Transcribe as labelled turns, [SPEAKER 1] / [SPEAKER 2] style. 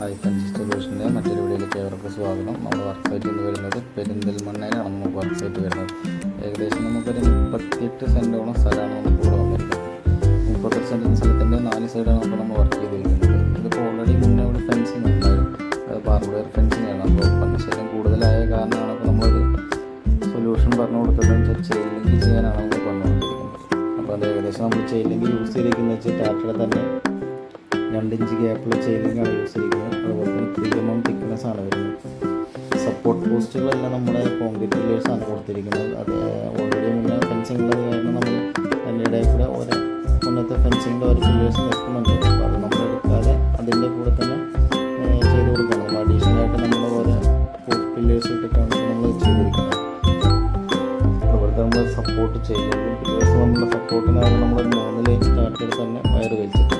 [SPEAKER 1] Hi fence സൊല്യൂഷന്റെ മറ്റൊരു വീഡിയോയിലേക്ക് ഏവർക്കും സ്വാഗതം. നമ്മുടെ വർക്ക് സൈറ്റ് എന്ന് വരുന്നത് പെരിന്തൽമണ്ണയിലാണ് നമുക്ക് വർക്ക് സൈറ്റ് വരുന്നത്. ഏകദേശം നമുക്കൊരു മുപ്പത്തിയെട്ട് സെന്റോളം സ്ഥലമാണ് നമുക്ക് ഇവിടെ വന്നിരിക്കുന്നത്. മുപ്പത്തെട്ട് സെന്റ് സ്ഥലത്തിന്റെ നാല് സൈഡാണ് നമുക്ക് നമ്മൾ വർക്ക് ചെയ്തിരിക്കുന്നത്. ഇതിപ്പോൾ ഓൾറെഡി മുന്നേ ഇവിടെ ഫെൻസിങ് ഉണ്ടായിരുന്നു. അത് ബാർബ് വയർ ഫെൻസിങ് ആണ്. അപ്പോൾ പന്നിശല്യം കൂടുതലായ കാരണമാണ് ഇപ്പോൾ നമ്മളൊരു സൊല്യൂഷൻ പറഞ്ഞു കൊടുത്തതെന്ന് വെച്ചാൽ ചെയ്യില്ലെങ്കിൽ ലിങ്ക് ചെയ്യാനാണ് നമ്മൾ പറഞ്ഞു അപ്പോൾ അത് ഏകദേശം നമ്മൾ ചെയ്യില്ലെങ്കിൽ ലിങ്ക് യൂസ് ചെയ്തിരിക്കുന്നത് വെച്ചാൽ ടാറ്റയുടെ തന്നെ രണ്ട് ഇഞ്ച് ഗ്യാപ്പിൽ ചെയിനിങ്ങാണ് യൂസ് ചെയ്യുന്നത് അതുപോലെ തന്നെ ത്രീ എം എം തിക്നെസ് ആണ് വരുന്നത് സപ്പോർട്ട് പോസ്റ്റുകളെല്ലാം നമ്മുടെ ലേഴ്സ് ആണ് കൊടുത്തിരിക്കുന്നത്. അത് ഓൾറെഡി മുന്നേ ഫെൻസിങ് ഉള്ളത് കാരണം നമ്മൾ അതിന്റെ ഇടയിൽ കൂടെ ഓരോ മുന്നത്തെ ഫെൻസിങ്ങിന്റെ ഒരു ഫില്ലേഴ്സ് നിൽക്കുന്നുണ്ട് അപ്പോൾ അത് നമ്മൾ എടുക്കാതെ അതിന്റെ കൂടെ തന്നെ ചെയ്ത് കൊടുക്കണം. നമ്മൾ അഡീഷണൽ ആയിട്ട് നമ്മൾ ഓരോ പില്ലേഴ്സ് ഇട്ടിട്ടാണ് നമ്മൾ ചെയ്തിരിക്കുന്നത്. അതുപോലെ നമ്മൾ സപ്പോർട്ട് ചെയ്യുന്നത് പില്ലേഴ്സ് നമ്മുടെ സപ്പോർട്ടിനായി നമ്മൾ മൂന്ന് ലൈൻ സ്റ്റാർട്ട് ചെയ്ത് തന്നെ വയർ വലിച്ചിട്ട്